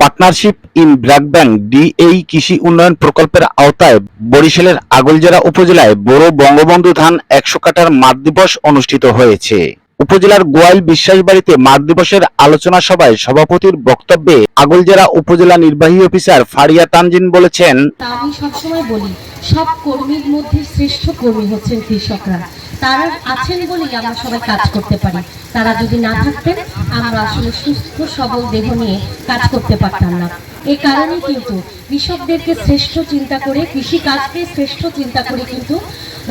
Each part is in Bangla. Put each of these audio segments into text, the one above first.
Partnership in BRAC bank DAE কৃষি উন্নয়ন প্রকল্পের আওতায় বরিশালের আগলজেরা উপজেলায় বড় বঙ্গবন্ধু ধান একশো কাটার মাঠ দিবস অনুষ্ঠিত হয়েছে। উপজেলার গোয়াইল বিশ্বাস বাড়িতে মাঠ দিবসের আলোচনা সভায় সভাপতির বক্তব্যে আগলজেরা উপজেলা নির্বাহী অফিসার ফারিয়া তানজিন বলেছেন, আমি সবসময় বলি, সব কর্মীর মধ্যে শ্রেষ্ঠ কর্মী হচ্ছেন কৃষকরা। তারা আছেন বলেই আমরা সবাই কাজ করতে পারি। তারা যদি না থাকতেন, আমরা আসলে সুস্থ, সবল দেহ নিয়ে কাজ করতে পারতাম না। এই কারণে কিন্তু কৃষকদেরকে শ্রেষ্ঠ চিন্তা করে কৃষি কাজকে শ্রেষ্ঠ চিন্তা করে কিন্তু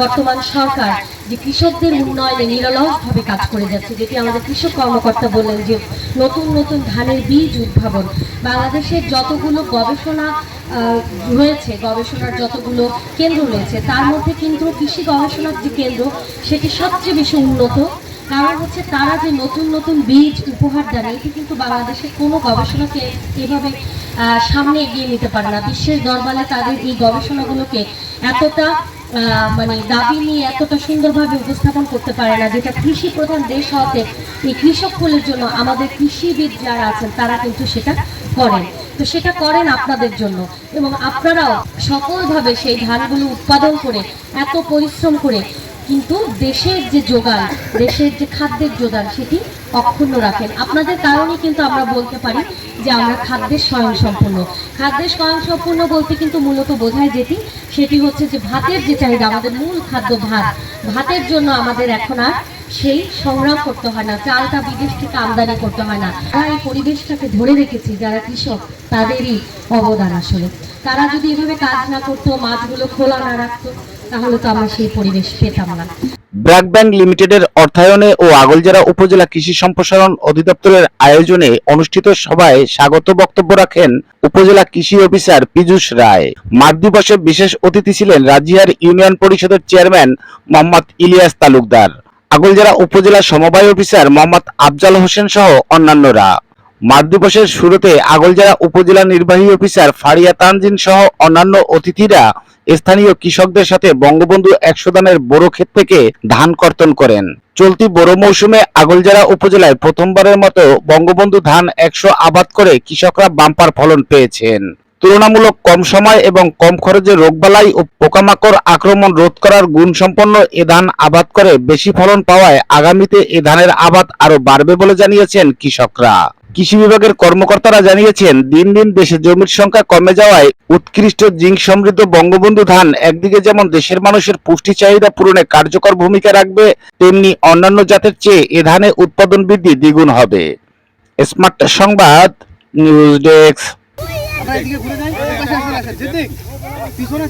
বর্তমান সরকার যে কৃষকদের উন্নয়নে নিরলসভাবে কাজ করে যাচ্ছে, যেটি আমাদের কৃষক কর্মকর্তা বললেন যে নতুন নতুন ধানের বীজ উদ্ভাবন। বাংলাদেশের যতগুলো গবেষণা রয়েছে, গবেষণার যতগুলো কেন্দ্র রয়েছে, তার মধ্যে কিন্তু কৃষি গবেষণার যে কেন্দ্র, সেটি সবচেয়ে বেশি উন্নত কারণ হচ্ছে, তারা যে নতুন নতুন বীজ উপহার দেন, এটি কিন্তু বাংলাদেশের কোনো গবেষণাকে এভাবে সামনে এগিয়ে নিতে পারে না। বিশ্বের দরবারে তাদের এই গবেষণাগুলোকে এতটা মানে দাবি নিয়ে এতটা সুন্দরভাবে উপস্থাপন করতে পারে না, যেটা কৃষি প্রধান দেশ হতে এই কৃষক কুলের জন্য আমাদের কৃষিবিদ যারা আছেন, তারা কিন্তু সেটা করেন। তো সেটা করেন আপনাদের জন্য। এবং আপনারাও সকলভাবে সেই ধানগুলো উৎপাদন করে, এত পরিশ্রম করে কিন্তু দেশের যে যোগান, দেশের যে খাদ্যের যোগান, সেটি অক্ষুণ্ণ রাখেন। আপনাদের কারণে কিন্তু আমরা বলতে পারি যে আমরা খাদ্যের স্বয়ংসম্পূর্ণ। খাদ্যের স্বয়ংসম্পূর্ণ বলতে কিন্তু মূলত বোঝায় যেটি, সেটি হচ্ছে যে ভাতের যে চাহিদা, আমাদের মূল খাদ্য ভাত। ভাতের জন্য আমাদের এখন আর সেই সংগ্রাম করতে হয় না, চালটা বিদেশ থেকে আমদানি করতে হয় না। তারা এই পরিবেশটাকে ধরে রেখেছি, যারা কৃষক, তাদেরই অবদান আসলে। তারা যদি এভাবে কাজ না করতো, মাছগুলো খোলা না রাখতো তাহলে তো আমরা সেই পরিবেশ পেতাম না। ব্র্যাক ব্যাংক লিমিটেডের অর্থায়নে ও উপজেলা কৃষি সম্প্রসারণ অধিদপ্তরের আয়োজনে অনুষ্ঠিত সভায় স্বাগত বক্তব্য রাখেন উপজেলা কৃষি অফিসার পীযূষ রায়। মাঠ দিবসে বিশেষ অতিথি ছিলেন রাজিয়ার ইউনিয়ন পরিষদের চেয়ারম্যান মোহাম্মদ ইলিয়াস তালুকদার, আগলজেরা উপজেলা সমবায় অফিসার মোহাম্মদ আফজাল হোসেন সহ অন্যান্যরা। মাঠ দিবসের শুরুতে আগলজেরা উপজেলা নির্বাহী অফিসার ফারিয়া তানজিন সহ অন্যান্য অতিথিরা স্থানীয় কৃষকদের সাথে বঙ্গবন্ধু একশো দানের বোরো ক্ষেত থেকে ধান কর্তন করেন। চলতি বোরো মৌসুমে আগলজেরা উপজেলায় প্রথমবারের মতো বঙ্গবন্ধু ধান একশো আবাদ করে কৃষকরা বাম্পার ফলন পেয়েছেন। তুলনামূলক কম সময় এবং কম খরচে রোগবালাই ও পোকামাকড় আক্রমণ রোধ করার গুণসম্পন্ন এ ধান আবাদ করে বেশি ফলন পাওয়ায় আগামীতে এ ধানের আবাদ আরও বাড়বে বলে জানিয়েছেন কৃষকরা। কৃষি বিভাগের কর্মকর্তারা জানিয়েছেন দিন দিন দেশে জমির সংখ্যা কমে যাওয়ায় উৎকৃষ্ট জিঙ্ক সমৃদ্ধ বঙ্গবন্ধু ধান একদিকে যেমন দেশের মানুষের পুষ্টি চাহিদা পূরণে কার্যকর ভূমিকা রাখবে তেমনি অন্যান্য জাতের চেয়ে এ ধানে উৎপাদন বৃদ্ধি দ্বিগুণ হবে। স্মার্ট সংবাদ নিউজ ডেস্ক। পিছনে